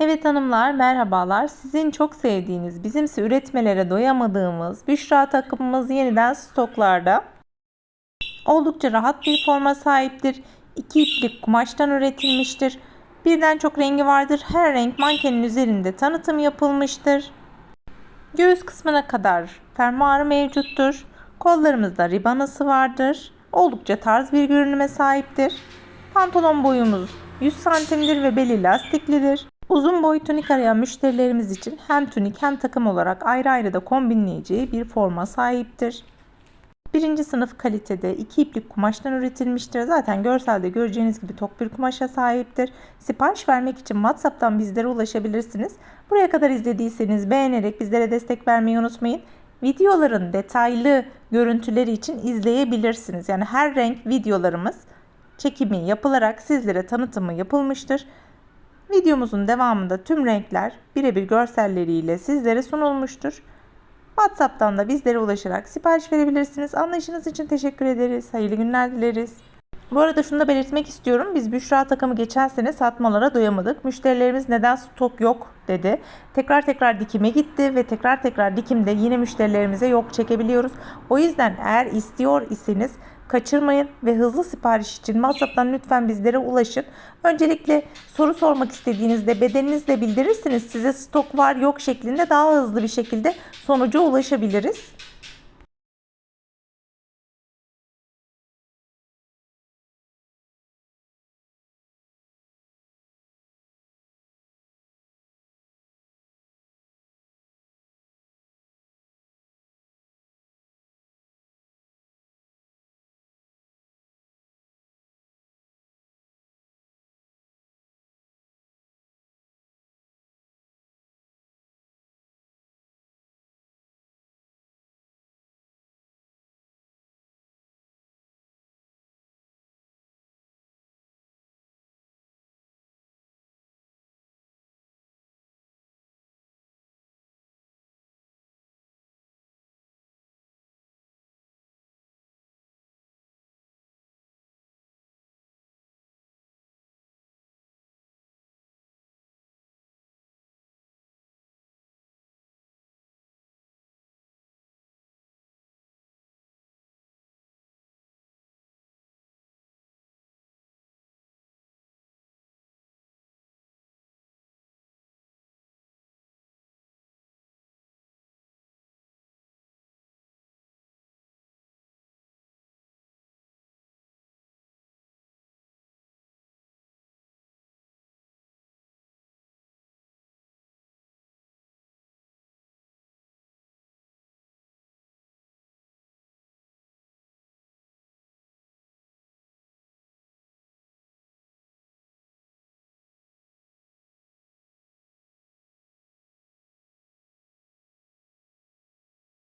Evet hanımlar merhabalar. Sizin çok sevdiğiniz, bizimse üretmelere doyamadığımız Büşra takımımız yeniden stoklarda. Oldukça rahat bir forma sahiptir. İki iplik kumaştan üretilmiştir. Birden çok rengi vardır. Her renk mankenin üzerinde tanıtım yapılmıştır. Göğüs kısmına kadar fermuarı mevcuttur. Kollarımızda ribanası vardır. Oldukça tarz bir görünüme sahiptir. Pantolon boyumuz 100 santimdir ve beli lastiklidir. Uzun boy tunik arayan müşterilerimiz için hem tunik hem takım olarak ayrı ayrı da kombinleyeceği bir forma sahiptir. Birinci sınıf kalitede iki iplik kumaştan üretilmiştir. Zaten görselde göreceğiniz gibi tok bir kumaşa sahiptir. Sipariş vermek için WhatsApp'tan bizlere ulaşabilirsiniz. Buraya kadar izlediyseniz beğenerek bizlere destek vermeyi unutmayın. Videoların detaylı görüntüleri için izleyebilirsiniz. Yani her renk videolarımız çekimi yapılarak sizlere tanıtımı yapılmıştır. Videomuzun devamında tüm renkler birebir görselleriyle sizlere sunulmuştur. WhatsApp'tan da bizlere ulaşarak sipariş verebilirsiniz. Anlayışınız için teşekkür ederiz. Hayırlı günler dileriz. Bu arada şunu da belirtmek istiyorum. Biz Büşra takımı geçen sene satmalara doyamadık. Müşterilerimiz neden stok yok dedi. Tekrar tekrar dikime gitti ve tekrar tekrar dikimde yine müşterilerimize yok çekebiliyoruz. O yüzden eğer istiyor iseniz kaçırmayın ve hızlı sipariş için WhatsApp'tan lütfen bizlere ulaşın. Öncelikle soru sormak istediğinizde bedeninizle bildirirsiniz. Size stok var yok şeklinde daha hızlı bir şekilde sonuca ulaşabiliriz.